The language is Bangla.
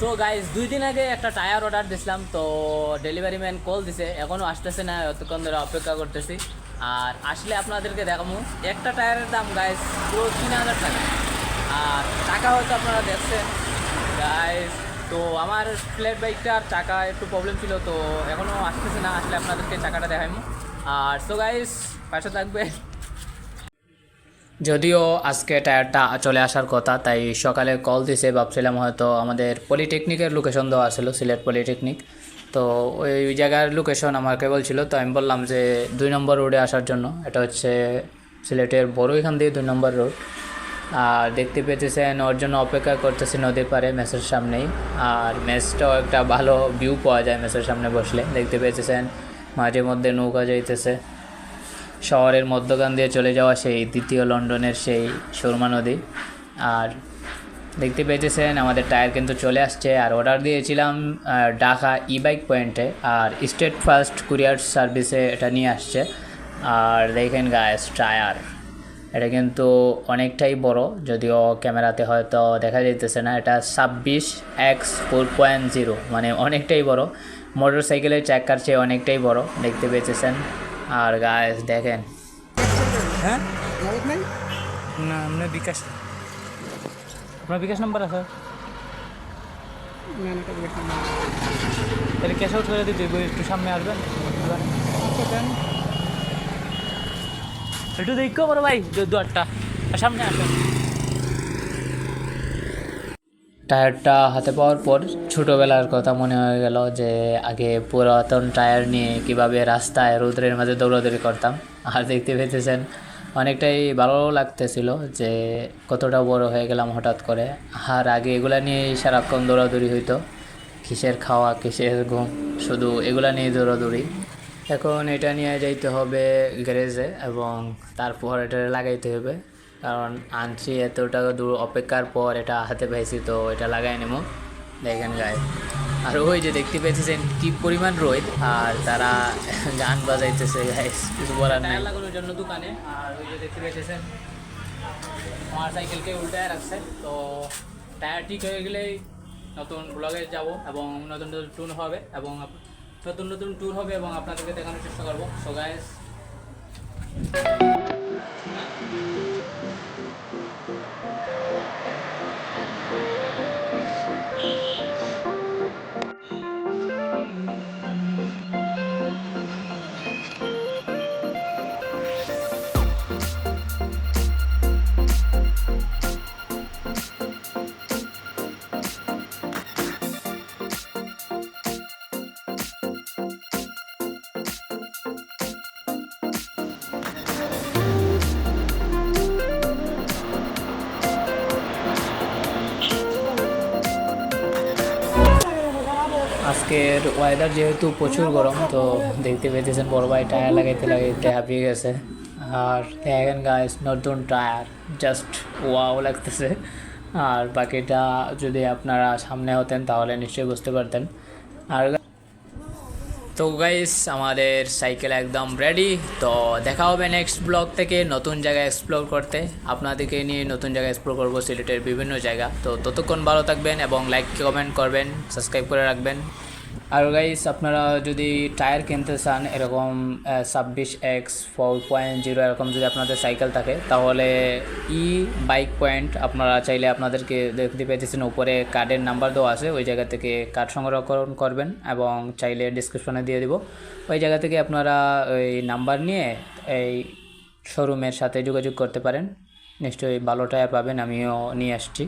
সো গাইজ দুই দিন আগে একটা টায়ার অর্ডার দিছিলাম, তো ডেলিভারি ম্যান কল দিছে এখনও আসতেছে না অতক্ষণ ধরে অপেক্ষা করতেছি। আর আসলে আপনাদেরকে দেখাবো, একটা টায়ারের দাম গাইজ পুরো তিন হাজার টাকা। আর টাকা হয়তো আপনারা দেখছেন গাইজ তো আমার ফ্ল্যাট বাইকটার চাকা একটু প্রবলেম ছিল, তো এখনও আসতেছে না, আসলে আপনাদেরকে চাকাটা দেখাইমু। আর সো গাইজ পাশে থাকবে যদিও আজকে টায়ারটা চলে আসার কথা, তাই সকালে কল দিছে, ভাবছিলাম হয়তো আমাদের পলিটেকনিকের লোকেশন দেওয়া ছিল, সিলেট পলিটেকনিক তো ওই জায়গার লোকেশন আমাকে বলছিল, তো আমি বললাম যে দুই নম্বর রোডে আসার জন্য, এটা হচ্ছে সিলেটের বড় এখান দিয়ে দুই নম্বর রোড আর দেখতে পেতেছেন, ওর জন্য অপেক্ষা করতেছি নদীর পাড়ে, মেসের সামনেই। আর মেসটাও একটা ভালো ভিউ পাওয়া যায়, মেসের সামনে বসলে। দেখতে পেতেছেন মাঝে মধ্যে নৌকা যাইতেছে। শহরের মধ্যখান দিয়ে চলে যাওয়া সেই দ্বিতীয় লন্ডনের সেই সুরমা নদী। আর দেখতে পেয়েছেন, আমাদের টায়ার কিন্তু চলে আসছে। আর অর্ডার দিয়েছিলাম ঢাকা ই বাইক পয়েন্টে আর স্টেট ফার্স্ট কুরিয়ার সার্ভিসে এটা নিয়ে আসছে। আর দেখেন গায়েস টায়ার। এটা কিন্তু অনেকটাই বড়, যদিও ক্যামেরাতে হয়তো দেখা যাইতেছে না। এটা ছাব্বিশ এক্স ফোর পয়েন্ট জিরো মানে অনেকটাই বড়। মোটর সাইকেলের চাকার চেয়ে অনেকটাই বড়, দেখতে পেয়েছেন। আর গায়েস দেখেন। হ্যাঁ? না আপনার বিকাশ। আপনার বিকাশ নাম্বার আছে? তাহলে ক্যাশ আউট করে দিতে একটু সামনে আসবেন। একটু দেখো বড় ভাই দু- দুয়ারটা। আর সামনে আসবেন টায়ারটা হাতে পাওয়ার পর ছোটোবেলার কথা মনে হয়ে গেল যে আগে পুরাতন টায়ার নিয়ে কীভাবে রাস্তায় রৌদ্রের মাঝে দৌড়াদৌড়ি করতাম। আর দেখতে পেতেছেন, অনেকটাই ভালো লাগতেছিল যে কতটা বড় হয়ে গেলাম হঠাৎ করে। আর আগে এগুলা নিয়েই সারাক্ষণ দৌড়াদৌড়ি হইতো। কিসের খাওয়া, কিসের ঘুম, শুধু এগুলা নিয়ে দৌড়াদৌড়ি। এখন এটা নিয়ে যাইতে হবে গ্যারেজে এবং তারপর এটা লাগাইতে হবে। কারণ আনছি এত টাকা দূর অপেক্ষার পর এটা হাতে পেয়েছি, তো এটা লাগাই নেব। দেখেন গায়ে আর ওই যে দেখতে পেয়েছেন কি পরিমাণ রোদ, আর তারা গান বাজাইতেছে গাইস কিছু বলার নাই। লাগানোর জন্য দোকানে, আর ওই যে দেখতে পেয়েছেন আমার সাইকেলকে উল্টায় রাখছে। তো টায়ার ঠিক হয়ে গেলেই নতুন ব্লগে যাব এবং নতুন নতুন ট্যুর হবে এবং নতুন নতুন ট্যুর হবে এবং আপনাদেরকে দেখানোর চেষ্টা করব। সো গাইস আজকের ওয়েদার যেহেতু প্রচুর গরম, তো দেখতে পেতেছেন বড় ভাই টায়ার লাগাইতে লাগাইতে হাঁপিয়ে গেছে। আর দেখেন গাইস নতুন টায়ার জাস্ট ওয়াও লাগতেছে। আর বাকিটা যদি আপনারা সামনে হতেন, তাহলে নিশ্চয়ই বুঝতে পারতেন। আর তো গাইস আমাদের সাইকেল একদম রেডি তো দেখা হবে নেক্সট ব্লগ থেকে নতুন জায়গা এক্সপ্লোর করতে। আপনাদেরকে নিয়ে নতুন জায়গা এক্সপ্লোর করব সিলেটের বিভিন্ন জায়গা। তো ততক্ষণ ভালো থাকবেন এবং লাইক কমেন্ট করবেন সাবস্ক্রাইব করে রাখবেন। আর গাইস আপনারা যদি টায়ার কিনতে চান, এরকম ছাব্বিশ এক্স ফোর পয়েন্ট জিরো এরকম যদি আপনাদের সাইকেল থাকে, তাহলে ই বাইক পয়েন্ট আপনারা চাইলে আপনাদেরকে দেখতে পেয়েছেন উপরে কার্ডের নাম্বার দেওয়া আছে, ওই জায়গা থেকে কার্ড সংরক্ষণ করবেন এবং চাইলে ডিসক্রিপশনে দিয়ে দিব। ওই জায়গা থেকে আপনারা ওই নাম্বার নিয়ে এই শোরুমের সাথে যোগাযোগ করতে পারেন। নিশ্চয়ই ভালো টায়ার পাবেন, আমিও নিয়ে আসছি।